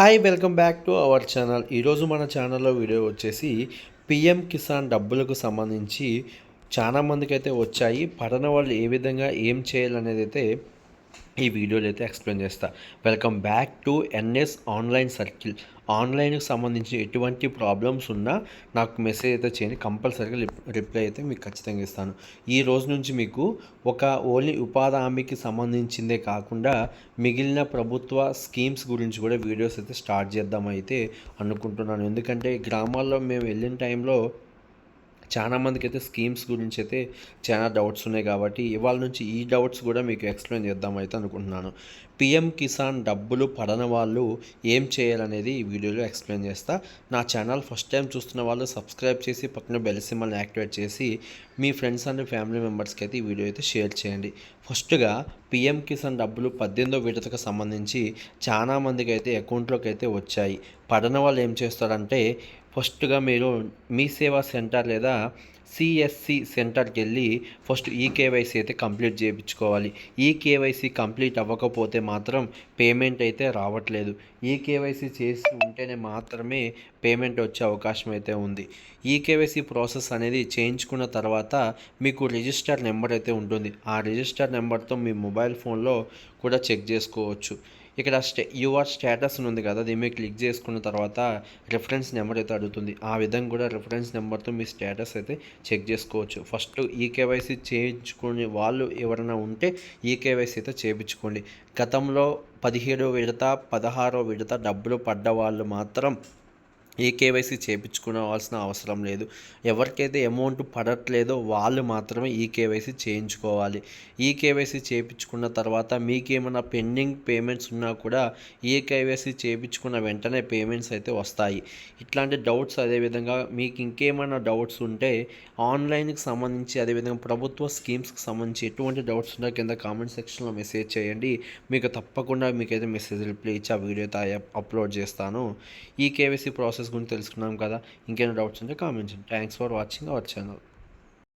Hi welcome back to our channel. ఈరోజు మన ఛానల్లో వీడియో వచ్చేసి పిఎం కిసాన్ డబ్బులకు సంబంధించి చాలా మందికి అయితే వచ్చాయి. పడన వాళ్ళు ఏ విధంగా ఏం చేయాలనేది అయితే ఈ వీడియోలో అయితే ఎక్స్ప్లెయిన్ చేస్తా. Welcome back to NS online circle ఆన్లైన్కి సంబంధించి ఎటువంటి ప్రాబ్లమ్స్ ఉన్నా నాకు మెసేజ్ అయితే చేయండి. కంపల్సరీగా రిప్లై అయితే మీకు ఖచ్చితంగా ఇస్తాను. ఈ రోజు నుంచి మీకు ఒక ఓన్లీ ఉపాధి హామీకి సంబంధించిందే కాకుండా మిగిలిన ప్రభుత్వ స్కీమ్స్ గురించి కూడా వీడియోస్ అయితే స్టార్ట్ చేద్దామైతే అనుకుంటున్నాను. ఎందుకంటే గ్రామాల్లో మేము వెళ్ళిన టైంలో చాలా మందికి అయితే స్కీమ్స్ గురించి అయితే చాలా డౌట్స్ ఉన్నాయి కాబట్టి ఇవాళ నుంచి ఈ డౌట్స్ కూడా మీకు ఎక్స్ప్లెయిన్ చేద్దాం అయితే అనుకుంటున్నాను. పిఎం కిసాన్ డబ్బులు పడని వాళ్ళు ఏం చేయాలనేది ఈ వీడియోలో ఎక్స్ప్లెయిన్ చేస్తా. నా ఛానల్ ఫస్ట్ టైం చూస్తున్న వాళ్ళు సబ్స్క్రైబ్ చేసి పక్కన బెల్ సిమ్మల్ని యాక్టివేట్ చేసి మీ ఫ్రెండ్స్ అండ్ ఫ్యామిలీ మెంబర్స్కి అయితే ఈ వీడియో అయితే షేర్ చేయండి. ఫస్ట్గా పిఎం కిసాన్ డబ్బులు పద్దెనిమిదో విడతకు సంబంధించి చాలా మందికి అయితే అకౌంట్లోకి అయితే వచ్చాయి. పడన వాళ్ళు ఏం చేస్తారంటే ఫస్ట్గా మీరు మీ సేవా సెంటర్ లేదా సిఎస్సి సెంటర్కి వెళ్ళి ఫస్ట్ ఈ కేవైసీ అయితే కంప్లీట్ చేయించుకోవాలి. ఈ కేవైసీ కంప్లీట్ అవ్వకపోతే మాత్రం పేమెంట్ అయితే రావట్లేదు. ఈ కేవైసీ చేసి ఉంటేనే మాత్రమే పేమెంట్ వచ్చే అవకాశం అయితే ఉంది. ఈ కేవైసీ ప్రాసెస్ అనేది చేయించుకున్న తర్వాత మీకు రిజిస్టర్ నెంబర్ అయితే ఉంటుంది. ఆ రిజిస్టర్ నెంబర్తో మీ మొబైల్ ఫోన్లో కూడా చెక్ చేసుకోవచ్చు. ఇక్కడ స్టే యువర్ స్టేటస్ ఉంది కదా దీని మీద క్లిక్ చేసుకున్న తర్వాత రిఫరెన్స్ నెంబర్ అయితే అడుగుతుంది. ఆ విధంగా కూడా రిఫరెన్స్ నెంబర్తో మీ స్టేటస్ అయితే చెక్ చేసుకోవచ్చు. ఫస్ట్ ఈ కేవైసీ చేయించుకునే వాళ్ళు ఎవరైనా ఉంటే ఈ కేవైసీ అయితే చేయించుకోండి. గతంలో పదిహేడో విడత పదహారో విడత డబ్బులు పడ్డ వాళ్ళు మాత్రం ఏ కేవైసీ చేయించుకోవాల్సిన అవసరం లేదు. ఎవరికైతే అమౌంట్ పడట్లేదో వాళ్ళు మాత్రమే ఈ కేవైసీ చేయించుకోవాలి. ఈ కేవైసీ చేయించుకున్న తర్వాత మీకేమైనా పెండింగ్ పేమెంట్స్ ఉన్నా కూడా ఈ కేవైసీ చేయించుకున్న వెంటనే పేమెంట్స్ అయితే వస్తాయి. ఇట్లాంటి డౌట్స్ అదేవిధంగా మీకు ఇంకేమైనా డౌట్స్ ఉంటే ఆన్లైన్కి సంబంధించి అదేవిధంగా ప్రభుత్వ స్కీమ్స్కి సంబంధించి ఎటువంటి డౌట్స్ ఉన్నా కింద కామెంట్ సెక్షన్లో మెసేజ్ చేయండి. మీకు తప్పకుండా మీకైతే మెసేజ్ రిప్లై ఇచ్చి ఆ వీడియో అయితే అప్లోడ్ చేస్తాను. ఈ కేవైసీ ప్రాసెస్ గురించి తెలుసుకున్నాం కదా. ఇంకేమైనా డౌట్స్ ఉంటే comment thanks for watching our channel